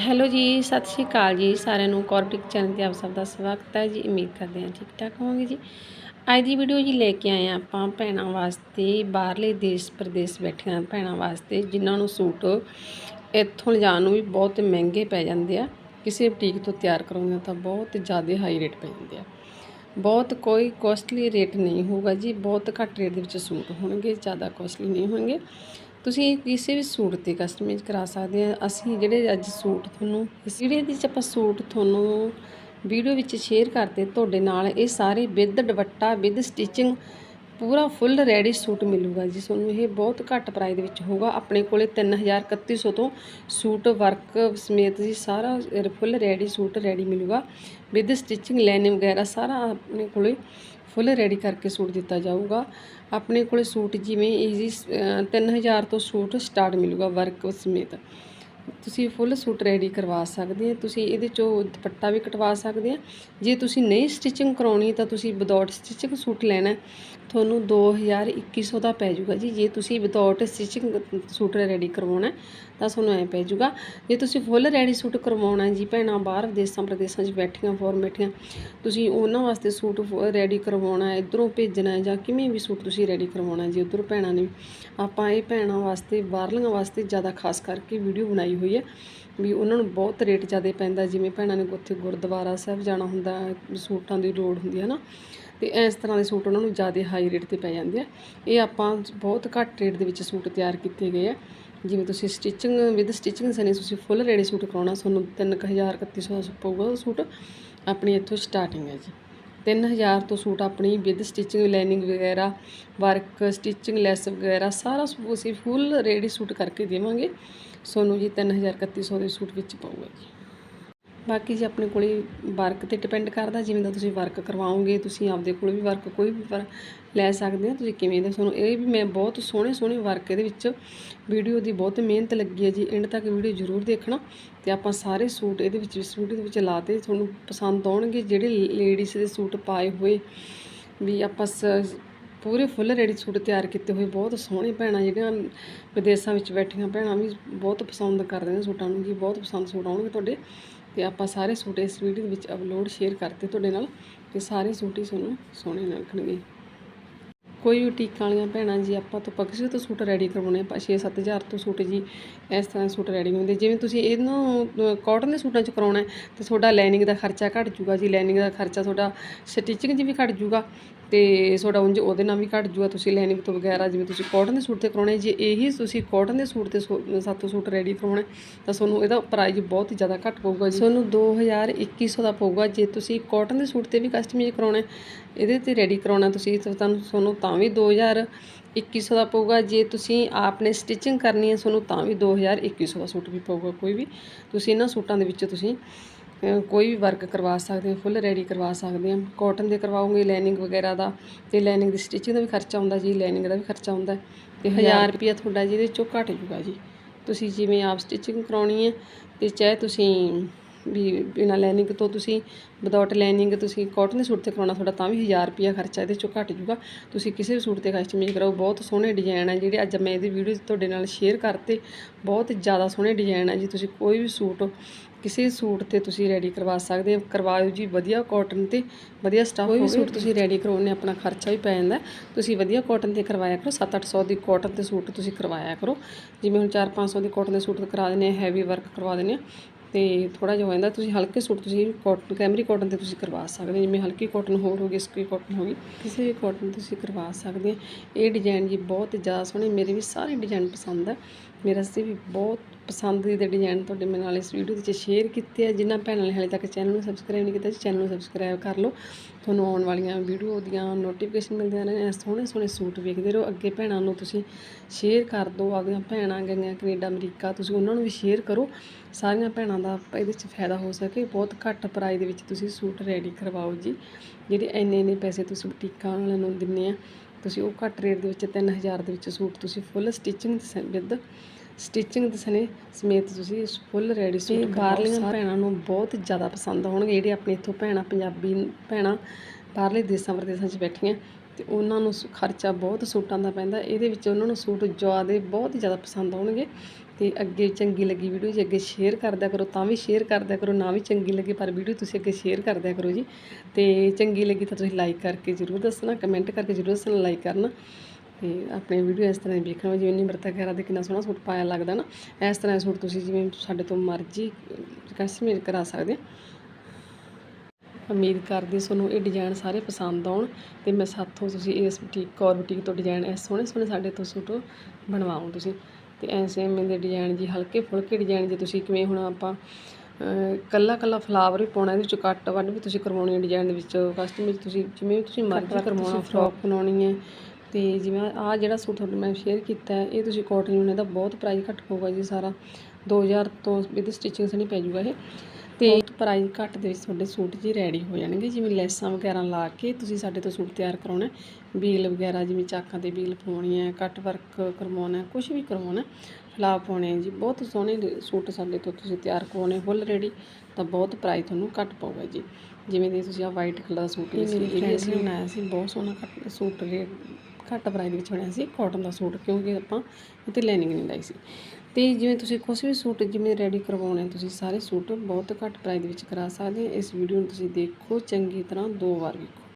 Hello ਜੀ, ਸਤਿ ਸ਼੍ਰੀ ਅਕਾਲ ਜੀ ਸਾਰਿਆਂ ਨੂੰ। ਕੋਰਪਿਕ ਚੈਨਲ ਤੇ ਆਪ ਸਭ ਦਾ ਸਵਾਗਤ ਹੈ ਜੀ। ਉਮੀਦ ਕਰਦੇ ਹਾਂ ਠੀਕ ਠਾਕ ਹੋਵੋਗੇ ਜੀ। ਅੱਜ ਦੀ ਵੀਡੀਓ ਜੀ ਲੈ ਕੇ ਆਏ ਹਾਂ ਆਪਾਂ ਭੈਣਾਂ ਵਾਸਤੇ, ਬਾਹਰਲੇ ਦੇਸ਼ ਪ੍ਰਦੇਸ਼ ਬੈਠੀਆਂ ਭੈਣਾਂ ਵਾਸਤੇ, ਜਿਨ੍ਹਾਂ ਨੂੰ ਸੂਟ ਇੱਥੋਂ ਲਿਜਾਣ ਨੂੰ ਵੀ ਬਹੁਤ ਮਹਿੰਗੇ ਪੈ ਜਾਂਦੇ ਆ। ਕਿਸੇ ਬੁਟੀਕ ਤੋਂ ਤਿਆਰ ਕਰਾਉਂਦੇ ਤਾਂ ਬਹੁਤ ਜ਼ਿਆਦਾ ਹਾਈ ਰੇਟ ਪੈ ਜਾਂਦੇ ਆ। ਬਹੁਤ ਕੋਈ ਕੋਸਟਲੀ ਰੇਟ ਨਹੀਂ ਹੋਊਗਾ ਜੀ। ਬਹੁਤ ਘੱਟ ਰੇਟ ਦੇ ਵਿੱਚ ਸੂਟ ਹੋਣਗੇ, ਜ਼ਿਆਦਾ ਕੋਸਟਲੀ ਨਹੀਂ ਹੋਣਗੇ। ਤੁਸੀਂ ਕਿਸੇ ਵੀ ਸੂਟ ਤੇ ਕਸਟਮਾਈਜ਼ ਕਰਾ ਸਕਦੇ ਆ। ਅਸੀਂ ਜਿਹੜੇ ਅੱਜ ਸੂਟ ਤੁਹਾਨੂੰ ਜਿਹੜੇ ਵੀਡੀਓ ਦੇ ਆਪਾਂ ਸੂਟ ਤੁਹਾਨੂੰ ਵੀਡੀਓ ਵਿੱਚ ਸ਼ੇਅਰ ਕਰਦੇ, ਤੁਹਾਡੇ ਨਾਲ ਇਹ ਸਾਰੇ ਵਿਦ ਦੁਪੱਟਾ, ਵਿਦ ਸਟਿਚਿੰਗ ਪੂਰਾ ਫੁੱਲ ਰੈਡੀ ਸੂਟ ਮਿਲੂਗਾ ਜੀ। ਤੁਹਾਨੂੰ ਇਹ ਬਹੁਤ ਘੱਟ ਪ੍ਰਾਈਸ ਦੇ ਵਿੱਚ ਹੋਊਗਾ। ਆਪਣੇ ਕੋਲੇ 3100 ਤੋਂ ਸੂਟ, ਵਰਕ ਸਮੇਤ ਜੀ ਸਾਰਾ ਫੁੱਲ ਰੈਡੀ ਸੂਟ ਰੈਡੀ ਮਿਲੂਗਾ। ਵਿਦ ਸਟਿਚਿੰਗ, ਲਾਈਨਿੰਗ ਵਗੈਰਾ ਸਾਰਾ ਆਪਣੇ ਕੋਲੇ ਫੁੱਲ ਰੈਡੀ ਕਰਕੇ ਸੂਟ ਦਿੱਤਾ ਜਾਊਗਾ। ਆਪਣੇ ਕੋਲੇ ਸੂਟ ਜਿਵੇਂ ਈਜ਼ੀ 3000 ਤੋਂ ਸੂਟ ਸਟਾਰਟ ਮਿਲੂਗਾ ਵਰਕ ਸਮੇਤ। ਤੁਸੀਂ ਫੁੱਲ ਸੂਟ ਰੈਡੀ ਕਰਵਾ ਸਕਦੇ ਆ। ਤੁਸੀਂ ਇਹਦੇ ਚੋਂ ਦੁਪੱਟਾ ਵੀ ਕਟਵਾ ਸਕਦੇ ਆ। ਜੇ ਤੁਸੀਂ ਨਹੀਂ ਸਟਿਚਿੰਗ ਕਰਾਉਣੀ ਤਾਂ ਤੁਸੀਂ ਵਿਦਆਊਟ ਸਟਿਚਿੰਗ ਸੂਟ ਲੈਣਾ। ਤੁਹਾਨੂੰ 2100 ਦਾ ਪੈ ਜਾਊਗਾ ਜੀ। ਜੇ ਤੁਸੀਂ ਵਿਦਆਊਟ ਸਟਿਚਿੰਗ ਸੂਟ ਰੈਡੀ ਕਰਵਾਉਣਾ ਤਾਂ ਤੁਹਾਨੂੰ ਐ ਪੈ ਜਾਊਗਾ। ਜੇ ਤੁਸੀਂ ਫੁੱਲ ਰੈਡੀ ਸੂਟ ਕਰਵਾਉਣਾ ਜੀ, ਭੈਣਾਂ, ਬਾਹਰ ਦੇਸਾਂ ਪ੍ਰਦੇਸਾਂ 'ਚ ਬੈਠੀਆਂ ਫੋਰਨ ਬੈਠੀਆਂ, ਤੁਸੀਂ ਉਹਨਾਂ ਵਾਸਤੇ ਸੂਟ ਰੈਡੀ ਕਰਵਾਉਣਾ ਇਧਰੋਂ ਭੇਜਣਾ ਜਾਂ ਕਿਵੇਂ ਵੀ ਸੂਟ ਤੁਸੀਂ ਰੈਡੀ ਕਰਵਾਉਣਾ ਜੀ, ਉਧਰ ਭੈਣਾਂ ਨੇ ਆਪਾਂ ਇਹ ਭੈਣਾਂ ਵਾਸਤੇ, ਬਾਹਰਲੀਆਂ ਵਾਸਤੇ ਜ਼ਿਆਦਾ ਖਾਸ ਕਰਕੇ ਵੀਡੀਓ ਬਣਾਈ ਹੋਈ ਹੈ ਵੀ ਉਹਨਾਂ ਨੂੰ ਬਹੁਤ ਰੇਟ ਜ਼ਿਆਦਾ ਪੈਂਦਾ, ਜਿਵੇਂ ਭੈਣਾਂ ਨੇ ਉੱਥੇ ਗੁਰਦੁਆਰਾ ਸਾਹਿਬ ਜਾਣਾ ਹੁੰਦਾ, ਸੂਟਾਂ ਦੀ ਲੋੜ ਹੁੰਦੀ ਹੈ ਨਾ। ਤੇ ਇਸ ਤਰ੍ਹਾਂ ਦੇ ਸੂਟ ਉਹਨਾਂ ਨੂੰ ਜ਼ਿਆਦਾ ਹਾਈ ਰੇਟ ਤੇ ਪੈ ਜਾਂਦੇ ਆ। ਇਹ ਆਪਾਂ ਬਹੁਤ ਘੱਟ ਰੇਟ ਦੇ ਵਿੱਚ ਸੂਟ ਤਿਆਰ ਕੀਤੇ ਗਏ ਆ। ਜਿਵੇਂ ਤੁਸੀਂ ਸਟਿਚਿੰਗ ਵਿਦ ਸਟਿਚਿੰਗ ਸਨੇ, ਤੁਸੀਂ ਫੁੱਲ ਰੈਡੀ ਸੂਟ ਕਰਾਉਣਾ, ਤੁਹਾਨੂੰ 3000 3100 ਦਾ ਪਊਗਾ ਸੂਟ। ਆਪਣੀ ਇੱਥੋਂ ਸਟਾਰਟਿੰਗ ਹੈ ਜੀ। 3000 ਤੋਂ ਸੂਟ ਆਪਣੀ ਵਿਦ ਸਟਿਚਿੰਗ ਲਾਈਨਿੰਗ ਵਗੈਰਾ ਵਰਕ ਸਟਿਚਿੰਗ ਲੈਸ ਵਗੈਰਾ, ਸਾਰਾ ਅਸੀਂ ਫੁੱਲ ਰੈਡੀ ਸੂਟ ਕਰਕੇ ਦੇਵਾਂਗੇ। ਸੋਨੂੰ ਜੀ 3000 3100 ਦੇ ਸੂਟ ਵਿੱਚ ਪਊਗਾ ਜੀ। ਬਾਕੀ ਜੀ ਆਪਣੇ ਕੋਲੇ ਵਰਕ ਤੇ ਡਿਪੈਂਡ ਕਰਦਾ, ਜਿਵੇਂ ਦਾ ਤੁਸੀਂ ਵਰਕ ਕਰਵਾਓਗੇ, ਤੁਸੀਂ ਆਪਦੇ ਕੋਲ ਵੀ ਵਰਕ ਕੋਈ ਵੀ ਲੈ ਸਕਦੇ ਆ ਤੁਸੀਂ ਕਿਵੇਂ ਦੇ ਤੁਹਾਨੂੰ ਇਹ ਵੀ ਮੈਂ ਬਹੁਤ ਸੋਹਣੇ ਸੋਹਣੇ ਵਰਕ ਇਹਦੇ ਵਿੱਚ ਵੀਡੀਓ ਦੀ ਬਹੁਤ ਮਿਹਨਤ ਲੱਗੀ ਹੈ ਜੀ ਐਂਡ ਤੱਕ ਵੀਡੀਓ ਜ਼ਰੂਰ ਦੇਖਣਾ ਤੇ ਆਪਾਂ ਸਾਰੇ ਸੂਟ ਇਹਦੇ ਵਿੱਚ ਸੂਟ ਦੇ ਵਿੱਚ ਲਾਤੇ ਤੁਹਾਨੂੰ ਪਸੰਦ ਆਉਣਗੇ, ਜਿਹੜੇ ਲੇਡੀਜ਼ ਦੇ ਸੂਟ ਪਾਏ ਹੋਏ ਵੀ ਆਪਾਂ ਪੂਰੇ ਫੁੱਲ ਰੈਡੀ ਸੂਟ ਤਿਆਰ ਕੀਤੇ ਹੋਏ, ਬਹੁਤ ਸੋਹਣੇ ਭੈਣਾਂ ਜਿਹੜੀਆਂ ਵਿਦੇਸ਼ਾਂ ਵਿੱਚ ਬੈਠੀਆਂ ਭੈਣਾਂ ਵੀ ਬਹੁਤ ਪਸੰਦ ਕਰਦੇ ਨੇ ਸੂਟਾਂ ਨੂੰ ਜੀ, ਬਹੁਤ ਪਸੰਦ ਸੂਟ ਆਉਣਗੇ ਤੁਹਾਡੇ। ਤੇ ਆਪਾਂ ਸਾਰੇ ਸੂਟ ਇਸ ਵੀਡੀਓ ਦੇ ਵਿੱਚ ਅਪਲੋਡ ਸ਼ੇਅਰ ਕਰਤੇ ਤੁਹਾਡੇ ਨਾਲ ਤੇ ਸਾਰੇ ਸੂਟ ਹੀ ਤੁਹਾਨੂੰ ਸੋਹਣੇ ਲੱਗਣਗੇ। ਕੋਈ ਵੀ ਟੀਕਾਂ ਵਾਲੀਆਂ ਭੈਣਾਂ ਜੀ, ਆਪਾਂ ਤੋਂ ਪਕਸ਼ੇ ਤੋਂ ਸੂਟ ਰੈਡੀ ਕਰਵਾਉਣੇ ਆਪਾਂ 6-7000 ਤੋਂ ਸੂਟ ਜੀ, ਇਸ ਤਰ੍ਹਾਂ ਸੂਟ ਰੈਡੀ ਹੁੰਦੇ। ਜਿਵੇਂ ਤੁਸੀਂ ਇਹਨੂੰ ਕਾਟਨ ਦੇ ਸੂਟਾਂ 'ਚ ਕਰਾਉਣਾ ਤੇ ਤੁਹਾਡਾ ਲਾਈਨਿੰਗ ਦਾ ਖਰਚਾ ਘਟ ਜੂਗਾ ਜੀ। ਲਾਈਨਿੰਗ ਦਾ ਖਰਚਾ ਤੁਹਾਡਾ ਸਟਿਚਿੰਗ 'ਚ ਵੀ ਘਟ ਜੂਗਾ ਤੇ ਤੁਹਾਡਾ ਉਂਝ ਉਹਦੇ ਨਾਲ ਵੀ ਘਟ ਜੂਗਾ ਤੁਸੀਂ ਲਾਈਨਿੰਗ ਤੋਂ ਵਗੈਰਾ ਜਿਵੇਂ ਤੁਸੀਂ ਕਾਟਨ ਦੇ ਸੂਟ ਤੇ ਕਰਾਉਣੇ ਜੇ ਇਹੀ ਤੁਸੀਂ ਕਾਟਨ ਦੇ ਸੂਟ ਤੇ ਸੱਤ ਸੂਟ ਰੈਡੀ ਕਰਾਉਣੇ, ਤਾਂ ਤੁਹਾਨੂੰ ਇਹਦਾ ਪ੍ਰਾਈਸ ਬਹੁਤ ਹੀ ਜ਼ਿਆਦਾ ਘੱਟ ਪਊਗਾ ਜੀ। ਤੁਹਾਨੂੰ 2100 ਦਾ ਪਊਗਾ। ਜੇ ਤੁਸੀਂ ਕਾਟਨ ਦੇ ਸੂਟ ਤੇ ਵੀ ਕਸਟਮਾਈਜ਼ ਕਰਾਉਣਾ, ਇਹਦੇ ਤੇ ਰੈਡੀ ਕਰਾਉਣਾ ਤੁਸੀਂ ਤੁਹਾਨੂੰ ਤੁਹਾਨੂੰ ਤਾਂ ਵੀ 2100 ਦਾ ਪਊਗਾ। ਜੇ ਤੁਸੀਂ ਆਪਨੇ ਸਟਿਚਿੰਗ ਕਰਨੀ ਹੈ ਤੁਹਾਨੂੰ ਤਾਂ ਵੀ 2100 ਦਾ ਸੂਟ ਵੀ ਪਊਗਾ। ਕੋਈ ਵੀ ਤੁਸੀਂ ਇਹਨਾਂ ਸੂਟਾਂ ਦੇ ਵਿੱਚ ਤੁਸੀਂ ਕੋਈ ਵੀ ਵਰਕ ਕਰਵਾ ਸਕਦੇ ਹੋ ਫੁੱਲ ਰੈਡੀ ਕਰਵਾ ਸਕਦੇ ਹੋ। ਕਾਟਨ ਦੇ ਕਰਵਾਉਂਗੇ ਲਾਈਨਿੰਗ ਵਗੈਰਾ ਦਾ ਤੇ ਲਾਈਨਿੰਗ ਦੀ ਸਟਿਚਿੰਗ ਦਾ ਵੀ ਖਰਚਾ ਹੁੰਦਾ ਜੀ ਲਾਈਨਿੰਗ ਦਾ ਵੀ ਖਰਚਾ ਹੁੰਦਾ। ਤੇ 1000 ਰੁਪਿਆ ਤੁਹਾਡਾ ਜਿਹਦੇ ਚੋਂ ਘਟ ਜੂਗਾ ਜੀ। ਤੁਸੀਂ ਜਿਵੇਂ ਆਪ ਸਟਿਚਿੰਗ ਕਰਾਉਣੀ ਹੈ ਤੇ ਚਾਹੇ ਤੁਸੀਂ ਵੀ ਬਿਨਾ ਲਾਈਨਿੰਗ ਤੋਂ ਤੁਸੀਂ ਵਿਦਆਊਟ ਲਾਈਨਿੰਗ ਤੁਸੀਂ ਕਾਟਨ ਦੇ ਸੂਟ ਤੇ ਕਰਾਉਣਾ ਤੁਹਾਡਾ ਤਾਂ ਵੀ 1000 ਰੁਪਿਆ ਖਰਚਾ ਇਹਦੇ ਚੋਂ ਘਟ ਜੂਗਾ ਤੁਸੀਂ ਕਿਸੇ ਵੀ ਸੂਟ ਤੇ ਕਸਟਮਾਈਜ਼ ਕਰਾਓ ਬਹੁਤ ਸੋਹਣੇ ਡਿਜ਼ਾਈਨ ਆ ਜਿਹੜੇ ਅੱਜ ਮੈਂ ਇਹਦੀ ਵੀਡੀਓ ਤੁਹਾਡੇ ਨਾਲ ਸ਼ੇਅਰ ਕਰਤੇ। ਬਹੁਤ ਜ਼ਿਆਦਾ ਸੋਹਣੇ ਡਿਜ਼ਾਈਨ ਆ ਜੀ ਤੁਸੀਂ ਕੋਈ ਵੀ ਸੂਟ ਕਿਸੇ ਸੂਟ ਤੇ ਤੁਸੀਂ ਰੈਡੀ ਕਰਵਾ ਸਕਦੇ ਹੋ। ਕਰਵਾਓ ਜੀ ਵਧੀਆ ਕਾਟਨ ਤੇ ਵਧੀਆ ਸਟਾਫ ਕੋਈ ਵੀ ਸੂਟ ਤੁਸੀਂ ਰੈਡੀ ਕਰਾਉਣੇ ਆਪਣਾ ਖਰਚਾ ਵੀ ਪੈ ਜਾਂਦਾ। ਤੁਸੀਂ ਵਧੀਆ ਕਾਟਨ ਤੇ ਕਰਵਾਇਆ ਕਰੋ 7-800 ਦੀ ਕਾਟਨ ਤੇ ਸੂਟ ਤੁਸੀਂ ਕਰਵਾਇਆ ਕਰੋ। ਜਿਵੇਂ ਹੁਣ 4-500 ਦੀ ਕਾਟਨ ਦੇ ਸੂਟ ਕਰਾ ਦਿੰਦੇ ਆ ਹੈਵੀ ਵਰਕ ਕਰਵਾ ਦਿੰਦੇ ਆ ਤੇ ਥੋੜਾ ਜਿਹਾ ਹੋ ਜਾਂਦਾ, ਤੁਸੀਂ ਹਲਕੇ ਸੂਟ ਤੁਸੀਂ ਕਾਟਨ ਕੈਮਰੀ ਕਾਟਨ ਤੇ ਤੁਸੀਂ ਕਰਵਾ ਸਕਦੇ ਹੋ, ਜਿਵੇਂ ਹਲਕੀ ਕਾਟਨ ਹੋਰ ਹੋ ਗਈ ਸਕੀ ਕਾਟਨ ਹੋ ਗਈ, ਕਿਸੇ ਵੀ ਕਾਟਨ ਤੁਸੀਂ ਕਰਵਾ ਸਕਦੇ ਇਹ ਡਿਜ਼ਾਈਨ ਜੀ ਬਹੁਤ ਜ਼ਿਆਦਾ ਸੋਹਣੇ, ਮੇਰੇ ਵੀ ਸਾਰੇ ਡਿਜ਼ਾਈਨ ਪਸੰਦ ਆ। ਮੇਰਾ ਸੀ ਵੀ ਬਹੁਤ ਪਸੰਦ ਦੇ ਡਿਜ਼ਾਈਨ ਤੁਹਾਡੇ ਮੇਰੇ ਨਾਲ ਇਸ ਵੀਡੀਓ ਵਿੱਚ ਸ਼ੇਅਰ ਕੀਤੇ ਆ। ਜਿਨ੍ਹਾਂ ਭੈਣਾਂ ਨੇ ਹਾਲੇ ਤੱਕ ਚੈਨਲ ਨੂੰ ਸਬਸਕ੍ਰਾਈਬ ਨਹੀਂ ਕੀਤਾ, ਚੈਨਲ ਨੂੰ ਸਬਸਕ੍ਰਾਈਬ ਕਰ ਲਓ। ਤੁਹਾਨੂੰ ਆਉਣ ਵਾਲੀਆਂ ਵੀਡੀਓ ਦੀਆਂ ਨੋਟੀਫਿਕੇਸ਼ਨ ਮਿਲਦੀਆਂ ਨੇ ਸੋਹਣੇ ਸੋਹਣੇ ਸੂਟ ਵੇਖਦੇ ਰਹੋ। ਅੱਗੇ ਭੈਣਾਂ ਨੂੰ ਤੁਸੀਂ ਸ਼ੇਅਰ ਕਰ ਦਿਓ ਆਪਦੀਆਂ ਭੈਣਾਂ ਗਈਆਂ ਕੈਨੇਡਾ, ਅਮਰੀਕਾ, ਤੁਸੀਂ ਉਹਨਾਂ ਨੂੰ ਵੀ ਸ਼ੇਅਰ ਕਰੋ। ਸਾਰੀਆਂ ਭੈਣਾਂ ਦਾ ਇਹਦੇ ਵਿੱਚ ਫਾਇਦਾ ਹੋ ਸਕੇ। ਬਹੁਤ ਘੱਟ ਪ੍ਰਾਈਸ ਦੇ ਵਿੱਚ ਤੁਸੀਂ ਸੂਟ ਰੈਡੀ ਕਰਵਾਓ ਜੀ। ਜਿਹੜੇ ਇੰਨੇ ਇੰਨੇ ਪੈਸੇ ਤੁਸੀਂ ਬੁਟੀਕਾਂ ਵਾਲਿਆਂ ਨੂੰ ਦਿੰਨੇ ਆ, ਤੁਸੀਂ ਉਹ ਘੱਟ ਰੇਟ ਦੇ ਵਿੱਚ 3000 ਦੇ ਵਿੱਚ ਸੂਟ ਤੁਸੀਂ ਫੁੱਲ ਸਟਿਚਿੰਗ ਵਿਦ ਸਟਿਚਿੰਗ ਦੇ ਸਨੇ ਸਮੇਤ ਤੁਸੀਂ ਫੁੱਲ ਰੈਡੀ ਸੂਟ ਬਾਹਰਲੀਆਂ ਭੈਣਾਂ ਨੂੰ ਬਹੁਤ ਜ਼ਿਆਦਾ ਪਸੰਦ ਆਉਣਗੇ ਜਿਹੜੇ ਆਪਣੇ ਇੱਥੋਂ ਭੈਣਾਂ ਪੰਜਾਬੀ ਭੈਣਾਂ ਬਾਹਰਲੇ ਦੇਸਾਂ ਪ੍ਰਦੇਸਾਂ 'ਚ ਬੈਠੀਆਂ ਤੇ ਉਹਨਾਂ ਨੂੰ ਖਰਚਾ ਬਹੁਤ ਸੂਟਾਂ ਦਾ ਪੈਂਦਾ। ਇਹਦੇ ਵਿੱਚ ਉਹਨਾਂ ਨੂੰ ਸੂਟ ਜ਼ਿਆਦਾ ਬਹੁਤ ਜ਼ਿਆਦਾ ਪਸੰਦ ਆਉਣਗੇ ਤੇ ਅੱਗੇ ਚੰਗੀ ਲੱਗੀ ਵੀਡੀਓ ਜੇ ਅੱਗੇ ਸ਼ੇਅਰ ਕਰਦਿਆ ਕਰੋ ਤਾਂ ਵੀ ਸ਼ੇਅਰ ਕਰਦਿਆ ਕਰੋ ਨਾ ਵੀ ਚੰਗੀ ਲੱਗੇ ਪਰ ਵੀਡੀਓ ਤੁਸੀਂ ਅੱਗੇ ਸ਼ੇਅਰ ਕਰਦਿਆ ਕਰੋ ਜੀ। ਤੇ ਚੰਗੀ ਲੱਗੀ ਤਾਂ ਤੁਸੀਂ ਲਾਈਕ ਕਰਕੇ ਜ਼ਰੂਰ ਦੱਸਣਾ ਕਮੈਂਟ ਕਰਕੇ ਜ਼ਰੂਰ ਦੱਸਣਾ ਲਾਈਕ ਕਰਨਾ। ਤੇ ਆਪਣੇ ਵੀਡੀਓ ਇਸ ਤਰ੍ਹਾਂ ਹੀ ਵੇਖਣਾ ਜਿਵੇਂ ਨਿਮਰਤਾ ਖਹਿਰਾ ਦੇ ਕਿੰਨਾ ਸੋਹਣਾ ਸੂਟ ਪਾਇਆ ਲੱਗਦਾ ਨਾ ਇਸ ਤਰ੍ਹਾਂ ਦੇ ਸੂਟ ਤੁਸੀਂ ਜਿਵੇਂ ਸਾਡੇ ਤੋਂ ਮਰਜ਼ੀ ਕਸਟਮਾਈਜ਼ ਕਰਾ ਸਕਦੇ ਉਮੀਦ ਕਰਦੀ ਤੁਹਾਨੂੰ ਇਹ ਡਿਜ਼ਾਈਨ ਸਾਰੇ ਪਸੰਦ ਆਉਣ ਤੇ ਮੈਂ ਸਾਥੋਂ ਤੁਸੀਂ ਇਸ ਬੁਟੀਕ ਕੌਰ ਬੁਟੀਕ ਤੋਂ ਡਿਜ਼ਾਈਨ ਇਸ ਸੋਹਣੇ ਸੋਹਣੇ ਸਾਡੇ ਤੋਂ ਸੂਟ ਬਣਵਾਓ ਤੁਸੀਂ। ਤੇ ਐਸੇ ਐਵੇਂ ਦੇ ਡਿਜ਼ਾਈਨ ਜੀ ਹਲਕੇ ਫੁਲਕੇ ਡਿਜ਼ਾਈਨ ਜੇ ਤੁਸੀਂ ਕਿਵੇਂ ਹੁਣ ਆਪਾਂ ਕੱਲਾ ਕੱਲਾ ਫਲਾਵਰ ਵੀ ਪਾਉਣਾ ਇਹਦੇ ਵਿੱਚ ਕੱਟ ਵੱਢ ਵੀ ਤੁਸੀਂ ਕਰਵਾਉਣੀ ਹੈ ਡਿਜ਼ਾਈਨ ਦੇ ਵਿੱਚ ਕਸਟਮਾਈਜ਼ ਤੁਸੀਂ ਜਿਵੇਂ ਤੁਸੀਂ ਮਰਜ਼ੀ ਕਰਵਾਉਣਾ ਫਰੋਕ ਬਣਾਉਣੀ ਹੈ। ਤੇ ਜਿਵੇਂ ਆਹ ਜਿਹੜਾ ਸੂਟ ਤੁਹਾਨੂੰ ਮੈਂ ਸ਼ੇਅਰ ਕੀਤਾ ਹੈ ਇਹ ਤੁਸੀਂ ਕਾਟਨ ਯੂਨ ਇਹਦਾ ਬਹੁਤ ਪ੍ਰਾਈਸ ਘੱਟ ਪਊਗਾ ਜੀ ਸਾਰਾ। 2000 ਤੋਂ ਵਿਦ ਸਟਿਚਿੰਗ ਸਣੀ ਪੈ ਜਾਊਗਾ ਇਹ। ਤੇ ਪ੍ਰਾਈਸ ਘੱਟ ਦੇ ਵਿੱਚ ਤੁਹਾਡੇ ਸੂਟ ਜੀ ਰੈਡੀ ਹੋ ਜਾਣਗੇ। ਜਿਵੇਂ ਲੈਸਾਂ ਵਗੈਰਾ ਲਾ ਕੇ ਤੁਸੀਂ ਸਾਡੇ ਤੋਂ ਸੂਟ ਤਿਆਰ ਕਰਾਉਣਾ। ਬੀਲ ਵਗੈਰਾ ਜਿਵੇਂ ਚਾਕਾਂ ਤੇ ਬੀਲ ਪਾਉਣੀ ਹੈ ਕੱਟ ਵਰਕ ਕਰਵਾਉਣਾ ਕੁਝ ਵੀ ਕਰਵਾਉਣਾ ਫਲਾ ਪਾਉਣੇ ਜੀ। ਬਹੁਤ ਸੋਹਣੇ ਸੂਟ ਸਾਡੇ ਤੋਂ ਤੁਸੀਂ ਤਿਆਰ ਕਰਵਾਉਣੇ ਫੁੱਲ ਰੈਡੀ ਤਾਂ ਬਹੁਤ ਪ੍ਰਾਈਸ ਤੁਹਾਨੂੰ ਘੱਟ ਪਊਗਾ ਜੀ। ਜਿਵੇਂ ਦੀ ਤੁਸੀਂ ਆ ਵਾਈਟ ਕਲਰ ਦਾ ਸੂਟ ਲਈ ਸੀ ਇਹ ਅਸੀਂ ਬਣਾਇਆ ਸੀ ਬਹੁਤ ਸੋਹਣਾ ਸੂਟ ਰੇਟ ਘੱਟ ਪ੍ਰਾਈਸ ਵਿੱਚ ਬਣਿਆ ਸੀ ਕਾਟਨ ਦਾ ਸੂਟ, ਕਿਉਂਕਿ ਆਪਾਂ ਇਹ 'ਤੇ ਲਾਈਨਿੰਗ ਨਹੀਂ ਲਾਈ ਸੀ। ਤੇ ਜਿਵੇਂ ਤੁਸੀਂ ਕੁਛ ਵੀ ਸੂਟ ਜਿਵੇਂ ਰੈਡੀ ਕਰਵਾਉਣੇ ਤੁਸੀਂ ਸਾਰੇ ਸੂਟ ਬਹੁਤ ਘੱਟ ਪ੍ਰਾਈਸ ਦੇ ਵਿੱਚ ਕਰਾ ਸਕਦੇ ਹੋ ਇਸ ਵੀਡੀਓ ਨੂੰ ਤੁਸੀਂ ਦੇਖੋ, ਚੰਗੀ ਤਰ੍ਹਾਂ ਦੋ ਵਾਰ ਵੇਖੋ।